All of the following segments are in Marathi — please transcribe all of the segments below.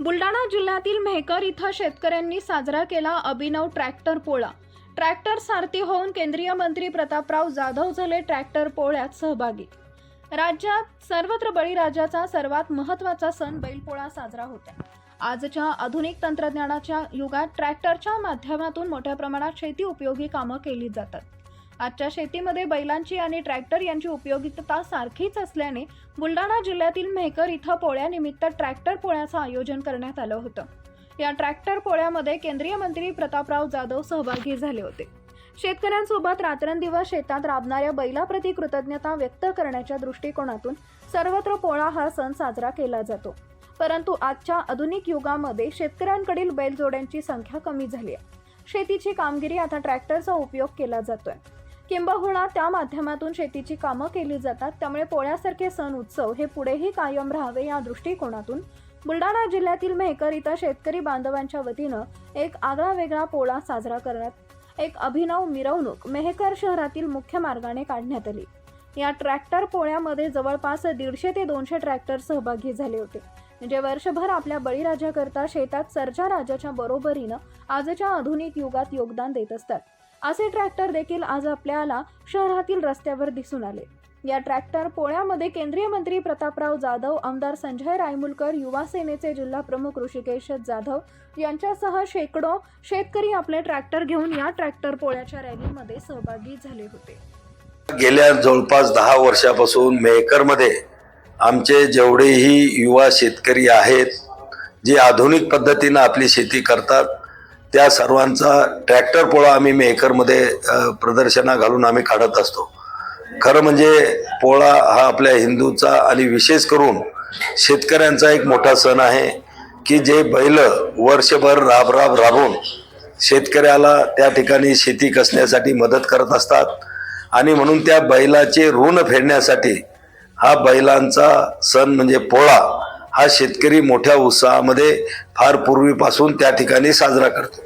बुलढाणा जिल्ह्यातील मेहकर इथं शेतकऱ्यांनी साजरा केला अभिनव ट्रॅक्टर पोळा. ट्रॅक्टर सारथी होऊन केंद्रीय मंत्री प्रतापराव जाधव झाले ट्रॅक्टर पोळ्यात सहभागी. राज्यात सर्वत्र बळीराजाचा सर्वात महत्त्वाचा सण बैलपोळा साजरा होता आजच्या आधुनिक तंत्रज्ञानाच्या युगात ट्रॅक्टरच्या माध्यमातून मोठ्या प्रमाणात शेती उपयोगी कामं केली जातात. आजच्या शेतीमध्ये बैलांची आणि ट्रॅक्टर यांची उपयोगिता सारखीच असल्याने बुलढाणा जिल्ह्यातील मेहकर इथं पोळ्यानिमित्त ट्रॅक्टर पोळ्याचं आयोजन करण्यात आलं होतं. या ट्रॅक्टर पोळ्यामध्ये केंद्रीय मंत्री प्रतापराव जाधव सहभागी झाले होते. शेतकऱ्यांसोबत रात्रंदिवस शेतात राबणाऱ्या बैलाप्रती कृतज्ञता व्यक्त करण्याच्या दृष्टिकोनातून सर्वत्र पोळा हा सण साजरा केला जातो. परंतु आजच्या आधुनिक युगामध्ये शेतकऱ्यांकडील बैलजोड्यांची संख्या कमी झाली आहे. शेतीची कामगिरी आता ट्रॅक्टरचा उपयोग केला जातोय. किंबहुना त्या माध्यमातून शेतीची कामं केली जातात. त्यामुळे पोळ्यासारखे सण उत्सव हे पुढेही कायम राहावे या दृष्टिकोनातून बुलढाणा जिल्ह्यातील मेहकर इथं शेतकरी बांधवांच्या वतीनं एक आगळा वेगळा पोळा साजरा करण्यात एक अभिनव मिरवणूक मेहकर शहरातील मुख्य मार्गाने काढण्यात आली. या ट्रॅक्टर पोळ्यामध्ये जवळपास दीडशे ते दोनशे ट्रॅक्टर सहभागी झाले होते. म्हणजे वर्षभर आपल्या बळीराजाकरता शेतात सरच्या राजाच्या बरोबरीनं आजच्या आधुनिक युगात योगदान देत असतात. असे ट्रॅक्टर देखील आज आपल्याला शहरातील रस्त्यावर दिसून आले. या ट्रॅक्टर पोळ्यामध्ये केंद्रीय मंत्री प्रतापराव जाधव आमदार संजय रायमुलकर युवा सेनेचे जिल्हा प्रमुख ऋषिकेश जाधव यांच्यासह शेकडो शेतकरी आपले ट्रॅक्टर घेऊन या ट्रॅक्टर पोळ्याच्या रॅलीमध्ये सहभागी झाले होते. गेल्या जवळपास दहा वर्षापासून मेहकरमध्ये आमचे जेवढेही युवा शेतकरी आहेत जे आधुनिक पद्धतीनं आपली शेती करतात त्या सर्वांचा ट्रॅक्टर पोळा आम्ही मेहकरमध्ये प्रदर्शना घालून आम्ही काढत असतो. खरं म्हणजे पोळा हा आपल्या हिंदूचा आणि विशेष करून शेतकऱ्यांचा एक मोठा सण आहे की जे बैल वर्षभर राब राब राबून शेतकऱ्याला त्या ठिकाणी शेती कसण्यासाठी मदत करत असतात आणि म्हणून त्या बैलाचे ऋण फेडण्यासाठी हा बैलांचा सण म्हणजे पोळा हा शेतकरी मोठ्या उत्साहामध्ये फार पूर्वीपासून त्या ठिकाणी साजरा करतो.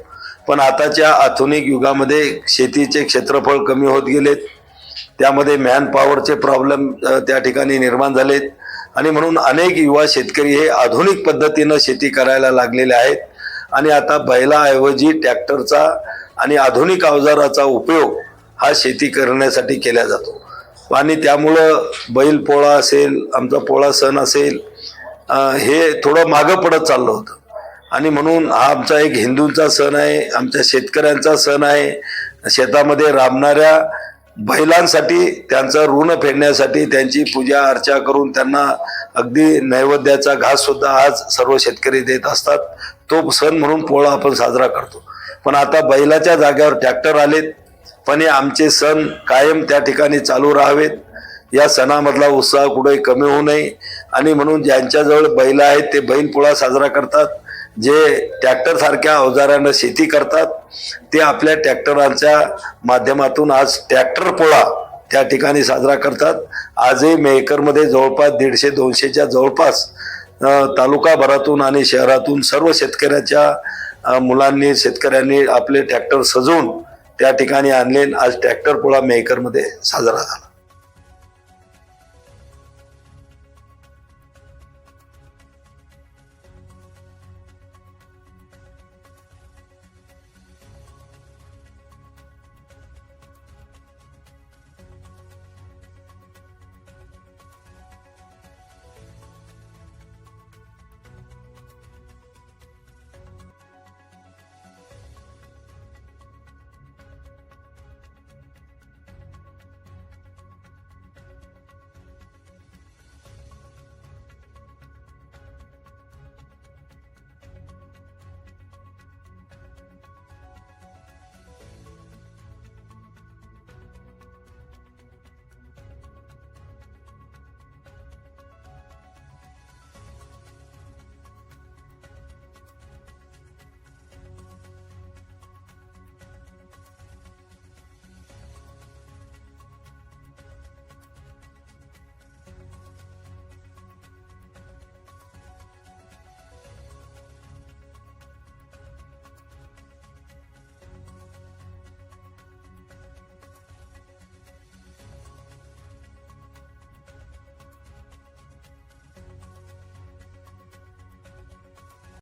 पण आताच्या आधुनिक युगामध्ये शेतीचे क्षेत्रफळ कमी होत गेलेत. त्यामध्ये मॅन पॉवरचे प्रॉब्लेम त्या ठिकाणी निर्माण झालेत. आणि म्हणून अनेक युवा शेतकरी हे आधुनिक पद्धतीनं शेती करायला लागलेले आहेत. आणि आता बैलाऐवजी ट्रॅक्टरचा आणि आधुनिक अवजाराचा उपयोग हा शेती करण्यासाठी केला जातो. आणि त्यामुळं बैल पोळा असेल आमचा पोळा सण असेल हे थोडं मागं पडत चाललं होतं. आणि म्हणून हा आमचा एक हिंदूंचा सण आहे आमच्या शेतकऱ्यांचा सण आहे. शेतामध्ये राबणाऱ्या बैलांसाठी त्यांचं ऋण फेडण्यासाठी त्यांची पूजा अर्चा करून त्यांना अगदी नैवेद्याचा घास सुद्धा आज सर्व शेतकरी देत असतात. तो सण म्हणून पोळा आपण साजरा करतो. पण आता बैलाच्या जाग्यावर ट्रॅक्टर आलेत. पण हे आमचे सण कायम त्या ठिकाणी चालू राहावेत. या सणामधला उत्साह कुठेही कमी होऊ नये. आणि म्हणून ज्यांच्याजवळ बैल आहेत ते बैलपोळा साजरा करतात. जे ट्रॅक्टर सारख्या अवजारानं शेती करतात ते आपल्या ट्रॅक्टरांच्या माध्यमातून आज ट्रॅक्टर पोळा त्या ठिकाणी साजरा करतात. आजही मेहकरमध्ये जवळपास दीडशे दोनशेच्या जवळपास तालुकाभरातून आणि शहरातून सर्व शेतकऱ्याच्या मुलांनी शेतकऱ्यांनी आपले ट्रॅक्टर सजवून त्या ठिकाणी आणले आज ट्रॅक्टर पोळा मेहकरमध्ये साजरा झाला.